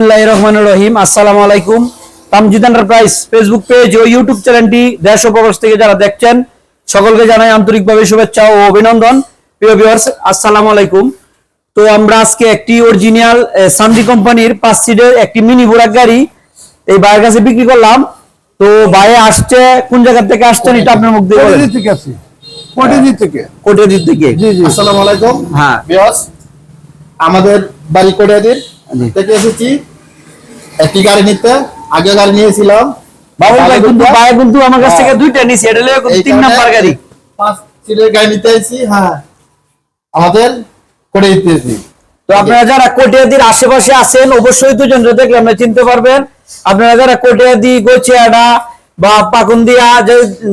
বিসমিল্লাহির রহমানির রহিম। আসসালামু আলাইকুম। তামজিদ এন্টারপ্রাইজ ফেসবুক পেজ ও ইউটিউব চ্যানেলটি দেশ ও প্রবাস থেকে যারা দেখছেন সকলকে জানাই আন্তরিকভাবে শুভেচ্ছা ও অভিনন্দন। প্রিয় ভিউয়ার্স আসসালামু আলাইকুম। তো আমরা আজকে একটি অরিজিনাল সানজি কোম্পানির পাঁচ সিটের একটি মিনি বুরাক গাড়ি এই ভাইয়ের কাছে বিক্রি করলাম। তো ভাই আসছে কোন জায়গা থেকে আসছেন এটা আপনার মুখ দিয়ে বলেন। আছি কোটিজি থেকে। কোটিয়াদির থেকে। জি জি। আসসালামু আলাইকুম। হ্যাঁ। আমাদের বাড়ি কোটিয়াদির থেকে এসেছি। একটি গাড়ি নিতে আগে গাড়ি নিয়েছিলাম। বাবুল ভাই কিন্তু ভাই কিন্তু আমার কাছ থেকে দুইটা নিছে এটা এই তিন নাম্বার গাড়ি। পাঁচ সিটের গাড়ি নিতে আইছি হ্যাঁ। আমাদের কোটিয়াদিতে এসেছি তো আপনারা যারা কোটিয়াদির আশেপাশে আছেন অবশ্যই দুজন দেখলে চিনতে পারবেন। আপনারা যারা কোটিয়াদি গোচিয়াডা বা পাকুন্দিয়া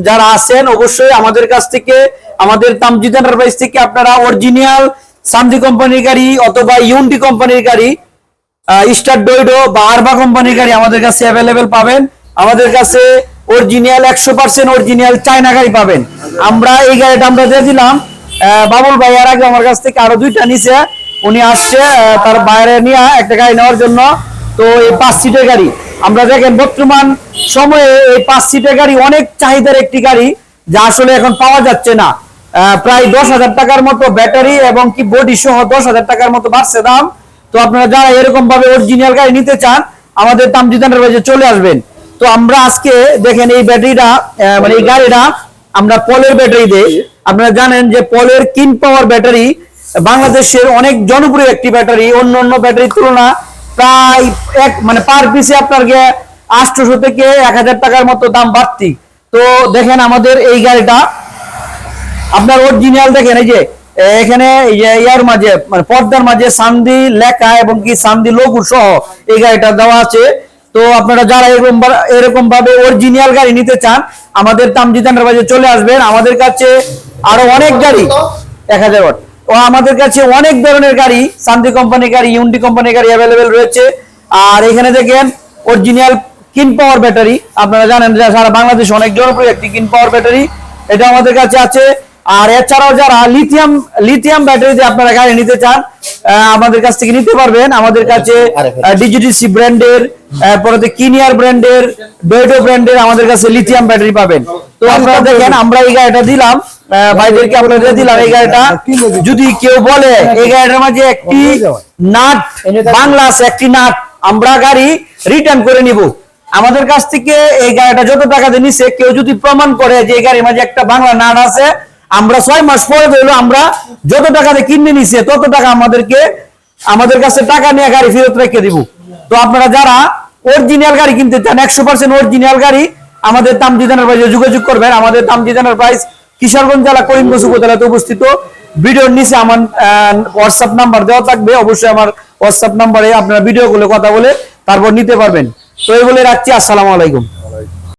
যারা আছেন অবশ্যই আমাদের কাছ থেকে আমাদের তামজিদ এন্টারপ্রাইজ থেকে আপনারা অরিজিনাল সামজি কোম্পানির গাড়ি অথবা ইউনটি কোম্পানির গাড়ি স্টার ডোইডো বা আরবা কোম্পানির গাড়ি আমাদের কাছে অ্যাভেলেবেল পাবেন। আমাদের কাছে অরিজিনাল একশো পার্সেন্ট অরিজিনাল চায়না গাড়ি পাবেন। আমরা এই গাড়িটা আমরা দিয়ে দিলাম। বাবুল ভাই আর আগে আমার কাছ থেকে আরও দুইটা নিছে। উনি আসছে তার বাইরে নিয়ে একটা গাড়ি নেওয়ার জন্য। তো এই পাঁচ সিটের গাড়ি। আমরা দেখেন বর্তমান সময়ে এই পাঁচ সিটের গাড়ি অনেক চাহিদার একটি গাড়ি, যা আসলে এখন পাওয়া যাচ্ছে না। প্রায় দশ হাজার টাকার মতো ব্যাটারি এবং কি বডি সহ দশ হাজার টাকার মতো বাড়ছে দাম। তো আপনারা যারা এরকম ভাবে অরিজিনাল গাড়ি নিতে চান, আমাদের তামজিদ এন্টারপ্রাইজে চলে আসবেন। তো আমরা আজকে দেখেন এই ব্যাটারিটা মানে এই গাড়িটা আমরা পলের ব্যাটারি দেই। আপনারা জানেন যে পলের কিন পাওয়ার ব্যাটারি বাংলাদেশের অনেক জনপ্রিয় একটি ব্যাটারি, অন্য অন্য ব্যাটারির তুলনা প্রায় এক মানে পার পিসে আপনার আটশোশো থেকে এক হাজার টাকার মতো দাম বাড়তি। তো দেখেন আমাদের এই গাড়িটা, আপনার অরিজিনাল দেখেন, এই যে এখানে ইয়ার মাঝে মানে পর্দার মাঝে সান্দি, লেখা এবং কি সান্দি লঘু সহ এই গাড়িটা দেওয়া আছে। তো আপনারা যারা এরকম এরকম ভাবে অরিজিনাল গাড়ি নিতে চান, আমাদের তামজিদানের বাজে চলে আসবেন। আমাদের কাছে আরও অনেক গাড়ি। এক হাজার ওয়াট। ও আমাদের কাছে অনেক ধরনের গাড়ি শান্তি কোম্পানির গাড়ি ইউনটি কোম্পানির গাড়ি অ্যাভেলেবেল রয়েছে। আর এখানে দেখেন অরিজিনাল কিন পাওয়ার ব্যাটারি আপনারা জানেন যে সারা বাংলাদেশ অনেক জনপ্রিয় একটি কিন পাওয়ার ব্যাটারি এটা আমাদের কাছে আছে। আর এছাড়াও যারা লিথিয়াম লিথিয়াম ব্যাটারি দিয়ে আপনারা গাড়ি নিতে চান আমাদের কাছ থেকে নিতে পারবেন। আমাদের কাছে ডিজিটিসি ব্র্যান্ডের পরে কিনিয়ার ব্র্যান্ডের ডোয়েটো ব্র্যান্ডের আমাদের কাছে লিথিয়াম ব্যাটারি পাবেন। তো আপনারা দেখেন আমরা এই গাড়িটা দিলাম। ভাইদেরকে আপনাদের দিলাম। এই গাড়িটা যদি কেউ বলে এই গাড়িটার মাঝে একটি নাট বাংলা আছে একটি নাট আমরা গাড়ি রিটার্ন করে নিব। আমাদের কাছ থেকে এই গাড়িটা যত টাকা দিয়ে নিছে কেউ যদি প্রমাণ করে যে এই গাড়ির মাঝে একটা বাংলা নাট আছে আমরা ছয় মাস পরে ধরলো আমরা যত টাকা দিয়ে কিনে নিছে, তত টাকা আমাদেরকে, আমাদের কাছে টাকা নিয়ে গাড়ি ফেরত রেখে দিব। তো আপনারা যারা অরিজিনাল গাড়ি কিনতে চান, একশো পার্সেন্ট অরিজিনাল গাড়ি, আমাদের তামজিদানের প্রাইজে যোগাযোগ করবেন। আমাদের তামজিদানের প্রাইস কিশোরগঞ্জ জেলা করিমগঞ্জ উপজেলাতে অবস্থিত ভিডিওর নিচে আমার হোয়াটসঅ্যাপ নাম্বার দেওয়া থাকবে। অবশ্যই আমার হোয়াটসঅ্যাপ নাম্বারে আপনারা ভিডিও গুলো কথা বলে তারপর নিতে পারবেন। তো এই বলে রাখছি। আসসালামু আলাইকুম।